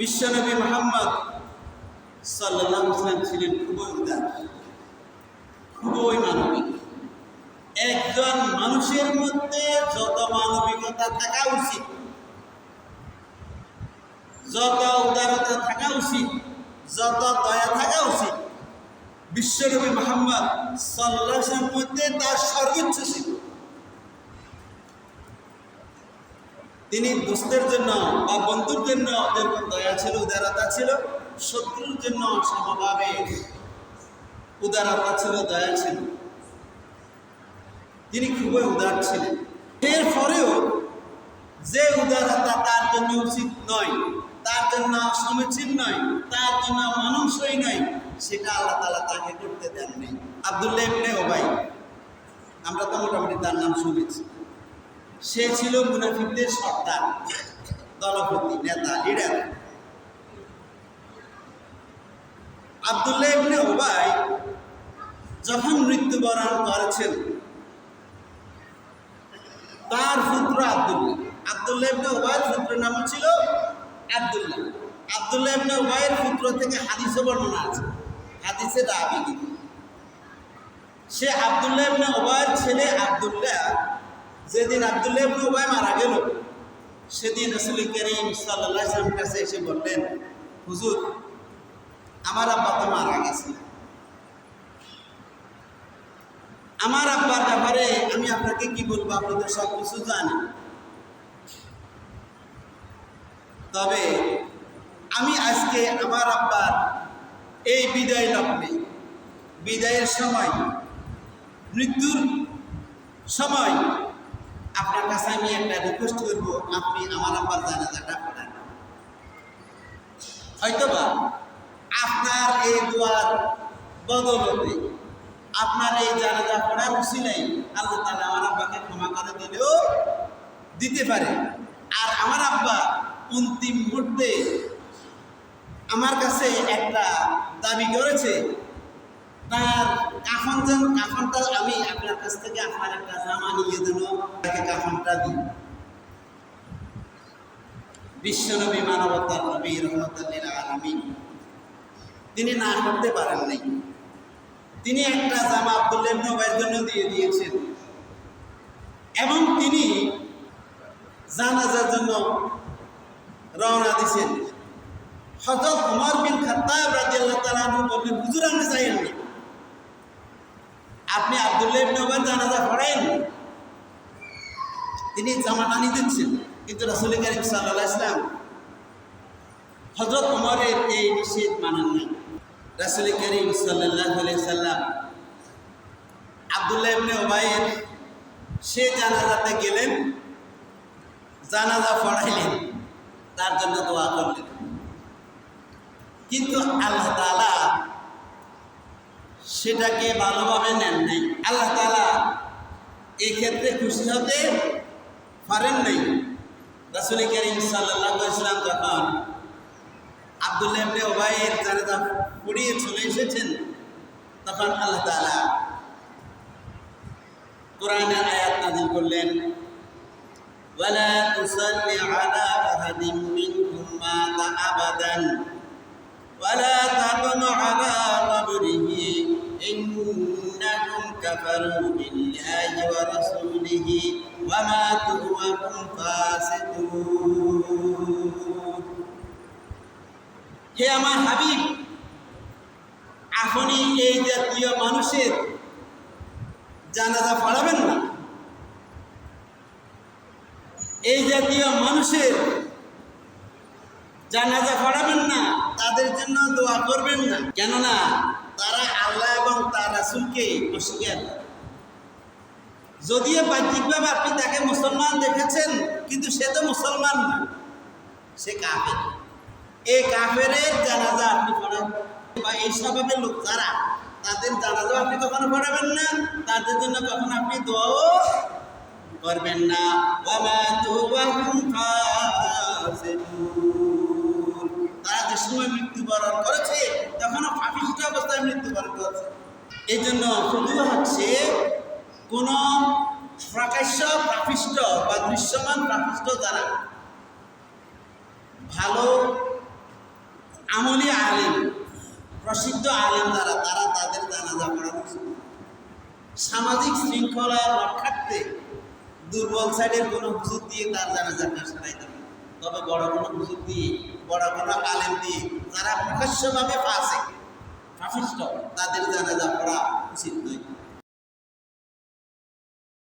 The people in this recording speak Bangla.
বিশ্বনবী মোহাম্মদ সাল্লাহ ইসলাম ছিলেন খুবই উদার, খুবই মানবিক। একজন মানুষের মধ্যে যত মানবিকতা থাকা উচিত, যত উদারতা থাকা উচিত, যত দয়া থাকা উচিত, বিশ্বনবী মোহাম্মদ সাল্লাহ মধ্যে তার সর্বোচ্চ ছিল তিনি দোস্তের জন্য বা বন্ধুর জন্য যেরকম দয়া ছিল, উদারতা ছিল, শত্রুর জন্য সমভাবে উদারতা ছিল, দয়া ছিল। তিনি খুবই উদার ছিলেন। এরপরেও যে উদারতা তার জন্য উচিত নয়, তার জন্য সমীচীন নয়, তার জন্য মানুষই নয়, সেটা আল্লাহ তালা তাকে করতে দেননি। আবদুল্লাহ ওবাই, আমরা তো মোটামুটি তার নাম শুনেছি। সে ছিল মুনাফিকদের সর্দার দলপতি, নেতা লিডার আবদুল্লাহ ইবনে ওবাই যখন মৃত্যুবরণ করেছেন, তার পুত্র আবদুল্লাহ। আবদুল্লাহ ইবনে ওবাইয়ের পুত্রের নাম ছিল আবদুল্লাহ। আবদুল্লাহ ইবনে ওবাইয়ের পুত্র থেকে হাদিসে বর্ণনা আছে। হাদিসে রাবি সে আবদুল্লাহ ইবনে ওবাইয়ের ছেলে আবদুল্লাহ যেদিন আবদুল্লাহ উবাই মারা গেল, সেদিন রসুল করিম ওয়াসাল্লাম কাছে এসে বললেন, হুজুর, আমার আব্বা তো মারা গেছে। আমার আব্বার ব্যাপারে আমি আপনাকে কি বলব? আপনাদের সব কিছু জানি তবে আমি আজকে আমার আব্বার এই বিদায় লগ্নে, বিদায়ের সময়, মৃত্যুর সময় আপনার কাছে আমি একটা রিকোয়েস্ট করব, আপনি আমার আব্বার জানাজাটা পড়ান। হয়তোবা আপনার এই দোয়ার বদলতে আপনার এই জানাজা পড়ার উচিলাই আল্লাহ তালা আমার আব্বাকে ক্ষমা করে দিলেও দিতে পারে। আর আমার আব্বা অন্তিম মুহূর্তে আমার কাছে একটা দাবি করেছে তার কাফন যেন কাফনটা আমি আপনার কাছ থেকে আপনার একটা জামা নিয়ে যেন তাকে কাফনটা দিই। বিশ্বনবী মানবতার নবী রহমতুল্লিল আলমী তিনি না করতে পারেন নাই। তিনি একটা জামা আব্দুল্লাহ নবাইয়ের জন্য দিয়ে দিয়েছেন। এবং তিনি জানাজার জন্য রওনা দিয়েছেন। হজরত উমর বিন খাত্তাব রাদিয়াল্লাহু তাআলা বললেন, হুজুর, আপনি চাইেন না। আপনি আব্দুল্লাহ ইবনে জানাজা পড়েন? তিনি জামাটা নিয়ে দিচ্ছেন কিন্তু রাসূল করিম আলাইহি ইসলাম হযরত ওমরের এই নিষেধ মানেন না রাসূল করিম আলাইহি সাল্লাম আব্দুল্লাহ ইবনে ওবাইয়ের সে জানাজাতে গেলেন, জানাজা পড়াইলেন, তার জন্য দোয়া করলেন। কিন্তু আল্লাহ তাআলা সেটাকে ভালোভাবে নেন নাই আল্লাহ তালা এই ক্ষেত্রে খুশি হতে পারেন নাই রাসুল করিম সাল্লাহ ইসলাম যখন আবদুল্লাহ ইবনে ওবাইয়ের জানাজা পড়িয়ে চলে এসেছেন তখন আল্লাহ তালা কোরআনের আয়াত নাজিল করলেন ولا تصل على أحد منهم مات أبدا ولا تقم على قبره إنهم كفروا بالله ورسوله وماتوا وهم فاسقون হে আমার হাবিব আপনি এই জাতীয় মানুষের জানাজা পড়াবেন না এই জাতীয় মানুষের জানাজা পড়াবেন না তাদের জন্য দোয়া করবেন না। কেননা তারা আল্লাহ এবং তার রাসুলকে অস্বীকার যদিও বাহ্যিকভাবে আপনি তাকে মুসলমান দেখেছেন, কিন্তু সে তো মুসলমান না। সে কাফের। এই কাফেরের জানাজা আপনি পড়ান বা এই স্বভাবের লোক যারা, তাদের জানাজা আপনি কখনো পড়াবেন না? তাদের জন্য কখনো আপনি দোয়াও করবেন না। বাবা তো সময় মৃত্যুবরণ করেছে, তখনও পাপিষ্ট অবস্থায় মৃত্যুবরণ করেছে। এই জন্য শুধু হচ্ছে কোন প্রকাশ্য প্রাপিষ্ট বা দৃশ্যমান প্রাপিষ্ট যারা ভালো আমলি আলিম, প্রসিদ্ধ আলিম যারা, তারা তাদের জানাজা পড়া উচিত। সামাজিক শৃঙ্খলা রক্ষার্থে দুর্বল সাইডের কোনো হুজুর দিয়ে তার জানাজাটা সারাইতে তবে বড় কোনো হুজুর দিয়ে বড় কোনো আলেম দিয়ে যারা প্রকাশ্যভাবে ফাঁসে ফাঁসিষ্ট। তাদের জানাজা পড়া উচিত নয়।